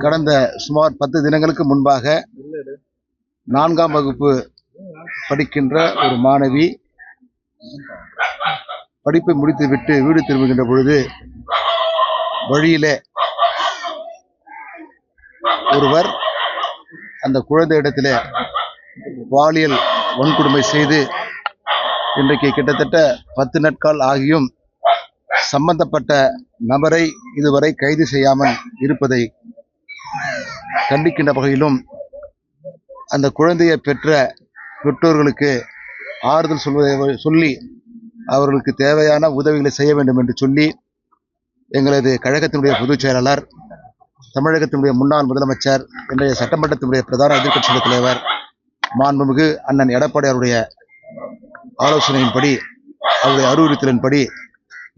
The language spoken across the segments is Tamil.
கடந்த சுமார் பத்து தினங்களுக்கு முன்பாக நான்காம் வகுப்பு படிக்கின்ற ஒரு மாணவி படிப்பை முடித்துவிட்டு வீடு திரும்புகின்ற பொழுது வழியிலே ஒருவர் அந்த குழந்தை இடத்திலே பாலியல் வன்கொடுமை செய்து இன்றைக்கு கிட்டத்தட்ட பத்து நாட்கள் ஆகியும் சம்பந்தப்பட்ட நபரை இதுவரை கைது செய்யாமல் இருப்பதை கண்டிக்கின்ற வகையிலும் அந்த குழந்தையை பெற்ற பெற்றோர்களுக்கு ஆறுதல் சொல்வதை சொல்லி அவர்களுக்கு தேவையான உதவிகளை செய்ய வேண்டும் என்று சொல்லி எங்களது கழகத்தினுடைய பொதுச் செயலாளர் தமிழகத்தினுடைய முன்னாள் முதலமைச்சர் இன்றைய சட்டமன்றத்தினுடைய பிரதான எதிர்க்கட்சியின் தலைவர் மாண்புமிகு அண்ணன் எடப்பாடியாருடைய ஆலோசனையின்படி அவருடைய அறிவுறுத்தலின்படி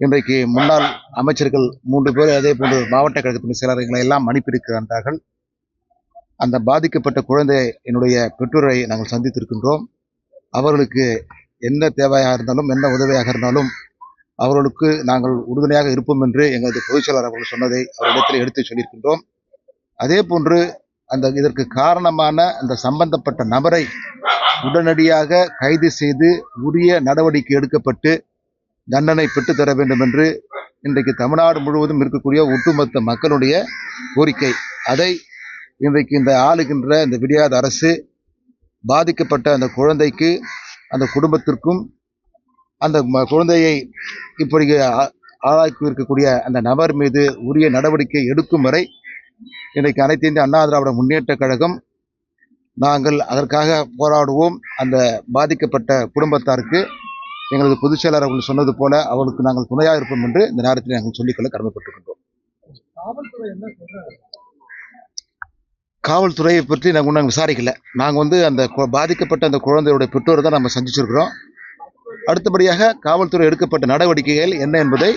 இன்றைக்கு முன்னாள் அமைச்சர்கள் மூன்று பேர் அதே போன்று மாவட்ட கழகத்தின் செயலாளர்களை எல்லாம் அனுப்பியிருக்கின்றார்கள் அந்த பாதிக்கப்பட்ட குழந்தை என்னுடைய பெற்றோரை நாங்கள் சந்தித்திருக்கின்றோம். அவர்களுக்கு என்ன தேவையாக இருந்தாலும் என்ன உதவியாக இருந்தாலும் அவர்களுக்கு நாங்கள் உறுதுணையாக இருப்போம் என்று எங்களது பொதுச் செயலாளர் அவர்கள் சொன்னதை அவரிடத்தில் எடுத்து சொல்லியிருக்கின்றோம். அதே போன்று அந்த இதற்கு காரணமான அந்த சம்பந்தப்பட்ட நபரை உடனடியாக கைது செய்து உரிய நடவடிக்கை எடுக்கப்பட்டு தண்டனை பெற்றுத்தர வேண்டும் என்று இன்றைக்கு தமிழ்நாடு முழுவதும் இருக்கக்கூடிய ஒட்டுமொத்த மக்களுடைய கோரிக்கை. அதை இன்றைக்கு இந்த ஆளுகின்ற இந்த விடியாத அரசு பாதிக்கப்பட்ட அந்த குழந்தைக்கு அந்த குடும்பத்திற்கும் அந்த ம- குழந்தையை இப்படி ஆ- ஆளாக்கி இருக்கக்கூடிய அந்த நபர் மீது உரிய நடவடிக்கை எடுக்கும் வரை இன்றைக்கு அனைத்து இந்திய அண்ணா திராவிட முன்னேற்ற கழகம் நாங்கள் அதற்காக போராடுவோம். அந்த பாதிக்கப்பட்ட குடும்பத்தாருக்கு எங்களது பொதுச் செயலாளர் அவர்கள் சொன்னது போல அவர்களுக்கு நாங்கள் துணையாக இருப்போம் என்று இந்த நேரத்தில் நாங்கள் சொல்லிக்கொள்ள கடமைப்பட்டிருக்கின்றோம். காவல்துறை என்ன சொல்றாங்க காவல்துறையை பற்றி நாங்கள் ஒன்றும் விசாரிக்கல. நாங்கள் வந்து அந்த பாதிக்கப்பட்ட அந்த குழந்தையுடைய பெற்றோரை தான் நம்ம சந்திச்சிருக்கிறோம். அடுத்தபடியாக காவல்துறை எடுக்கப்பட்ட நடவடிக்கைகள் என்ன என்பதை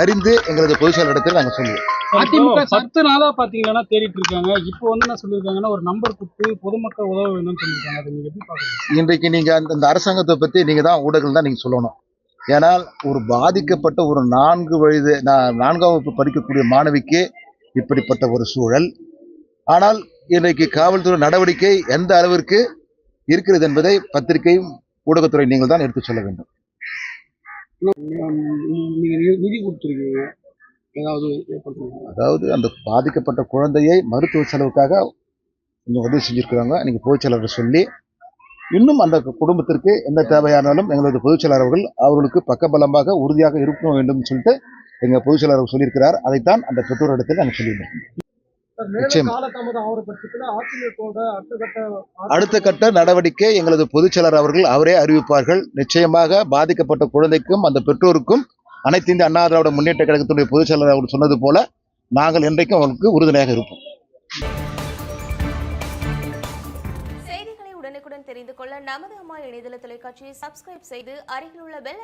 அறிந்து எங்களது பொதுச் செயலரிடத்தில் நாங்கள் சொல்லுவோம். அதிமுக பத்து நாளா பாத்தீங்கன்னா தேடிட்டு இருக்காங்க. இப்போ வந்து என்ன சொல்லியிருக்காங்கன்னா ஒரு நம்பர் கொடுத்து பொதுமக்கள் உதவ வேணும்னு சொல்லியிருக்காங்க. அதை நீங்க எப்படி பாக்குறீங்க இன்றைக்கு நீங்கள் அந்த அந்த அரசாங்கத்தை பற்றி நீங்கள் தான் ஊடகங்கள் தான் நீங்கள் சொல்லணும். ஏனால் ஒரு பாதிக்கப்பட்ட ஒரு நான்கு வயது நான்காம் வகுப்பு படிக்கக்கூடிய மாணவிக்கு இப்படிப்பட்ட ஒரு சூழல். ஆனால் இன்றைக்கு காவல்துறை நடவடிக்கை எந்த அளவிற்கு இருக்கிறது என்பதை பத்திரிகையும் ஊடகத்துறை நீங்கள் தான் எடுத்து சொல்ல வேண்டும். நீங்க நிதி கொடுத்துருக்கீங்க. ஏதாவது அதாவது அந்த பாதிக்கப்பட்ட குழந்தையை மருத்துவ செலவுக்காக கொஞ்சம் உதவி செஞ்சுருக்கிறாங்க. நீங்கள் பொதுச் செயலாளர் சொல்லி இன்னும் அந்த குடும்பத்திற்கு என்ன தேவையானாலும் எங்களது பொதுச் செயலாளர் அவர்கள் அவர்களுக்கு பக்கபலமாக உறுதியாக இருக்க வேண்டும் சொல்லிட்டு எங்கள் பொதுச் செயலாளர் அவர்கள் சொல்லியிருக்கிறார். அதைத்தான் அந்த பெற்றோரிடத்தில் நாங்கள் சொல்லியிருந்தோம். அடுத்த கட்ட அடுத்த கட்ட நடவடிக்கை எங்களது பொதுச் செயலாளர் அவர்கள் அவரே அறிவிப்பார்கள். நிச்சயமாக பாதிக்கப்பட்ட குழந்தைக்கும் அந்த பெற்றோருக்கும் அனைத்து இந்திய அண்ணா திராவிட முன்னேற்ற கழகத்தினுடைய பொதுச் செயலாளர் அவர் சொன்னது போல நாங்கள் என்றைக்கும் அவருக்கு உறுதுணையாக இருப்போம். செய்திகளை உடனுக்குடன் தெரிந்து கொள்ள நமது அம்மா இணையதள தொலைக்காட்சியை சப்ஸ்கிரைப் செய்து அருகில் உள்ள பெல்